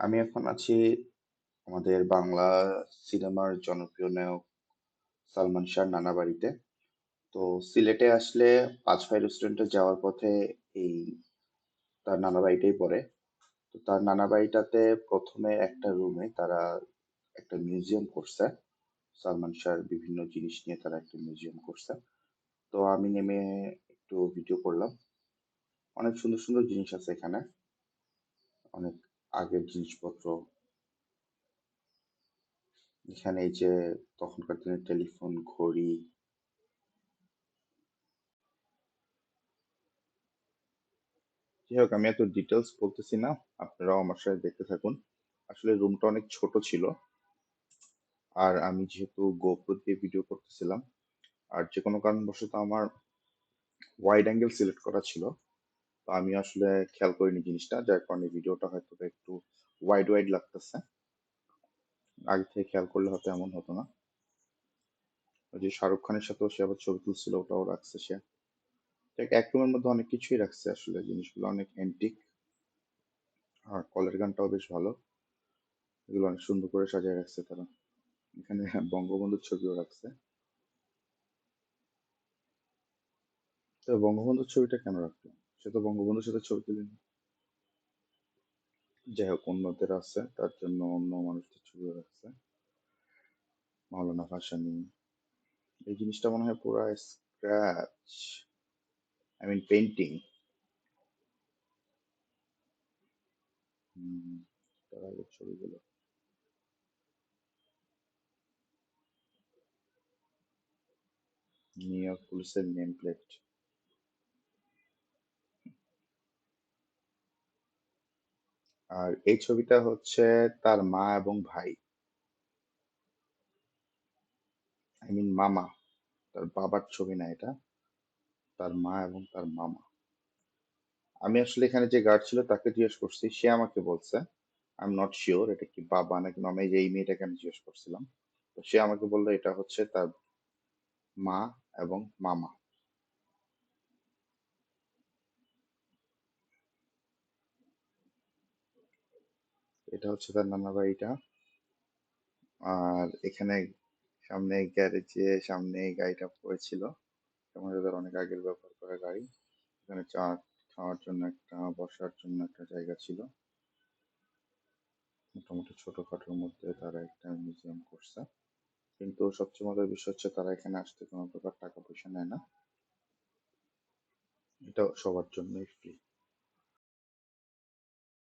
আমি এখন আছি আমাদের বাংলা সিনেমার জনপ্রিয় নায়ক সালমান শাহর নানা বাড়িতে। তো সিলেটে আসলে পাঁচফাই রেস্টুরেন্টে যাওয়ার পথে এই তার নানা বাড়িটাই পড়ে। তো তার নানা বাড়িটাতে প্রথমে একটা রুমে তারা একটা মিউজিয়াম করছে। সালমান শাহর বিভিন্ন জিনিস নিয়ে তারা একটা মিউজিয়াম করছে। তো আমি নেমে একটু ভিডিও করলাম। অনেক সুন্দর সুন্দর জিনিস আছে এখানে। অনেক আগের জিনিসপত্র। এখানে এই যে তখনকার দিনের টেলিফোন, ঘড়ি। যাই হোক আমি এত ডিটেলস বলতেছি না, আপনারাও আমার সাথে দেখতে থাকুন। আসলে রুমটা অনেক ছোট ছিল। আর আমি যেহেতু গোপ্রো দিয়ে ভিডিও করতেছিলাম, আর যে কোনো কারণবশত আমার ওয়াইড অ্যাঙ্গেল সিলেক্ট করা ছিল। তো আমি আসলে খেয়াল করিনি জিনিসটা, যার কারণে ভিডিওটা হয়তো একটু ওয়াইড ওয়াইড লাগতেছে। আগে থেকে খেয়াল করলে হয়তো এমন হতো না। যে শাহরুখ খানের সাথেও সে আবার ছবি তুলছিল, ওটাও রাখছে সে। এক রুমের মধ্যে অনেক কিছুই রাখছে আসলে, জিনিসগুলো অনেক অ্যান্টিক আর কলের গানটাও বেশ ভালো। এগুলো অনেক সুন্দর করে সাজিয়ে রাখছে তারা। এখানে বঙ্গবন্ধুর ছবিও রাখছে। তো বঙ্গবন্ধুর ছবিটা কেন রাখল? সে তো বঙ্গবন্ধুর সাথে ছবি তুলেনি যাই হোক অন্যদের আছে, তার জন্য অন্য মানুষদের ছবিও রাখছে মাওলানা ভাসানী। এই জিনিসটা মনে হয় পুরো স্ক্র্যাচ আই মিন পেন্টিং তার আগের ছবিগুলো। নিউ ইয়র্ক পুলিশের নেম প্লেট আর এই ছবিটা হচ্ছে তার মা এবং ভাই। আই মিন মামা। তার বাবার ছবি না এটা। তার মা এবং তার মামা। আমি আসলে এখানে যে গার্ড ছিল তাকে জিজ্ঞেস করছি, সে আমাকে বলছে আই এম নট শিওর এটা কি বাবা নাকি মামা? এই যে এই মেয়েটাকে আমি জিজ্ঞেস করছিলাম। তো সে আমাকে বলল এটা হচ্ছে তার মা এবং মামা। এটা হচ্ছে তার নানা বাড়িটা। আর এখানে সামনে গ্যারেজে সামনে এই গাড়িটা পড়েছিল। যেমন তাদের অনেক আগের ব্যবহার করা গাড়ি। এখানে চা খাওয়ার জন্য একটা, বসার জন্য একটা জায়গা ছিল। মোটামুটি ছোটখাটোর মধ্যে তারা একটা মিউজিয়াম করছে। কিন্তু সবচেয়ে মজার বিষয় হচ্ছে তারা এখানে আসতে কোনো প্রকার টাকা পয়সা নেয় না। এটা সবার জন্যই ফ্রি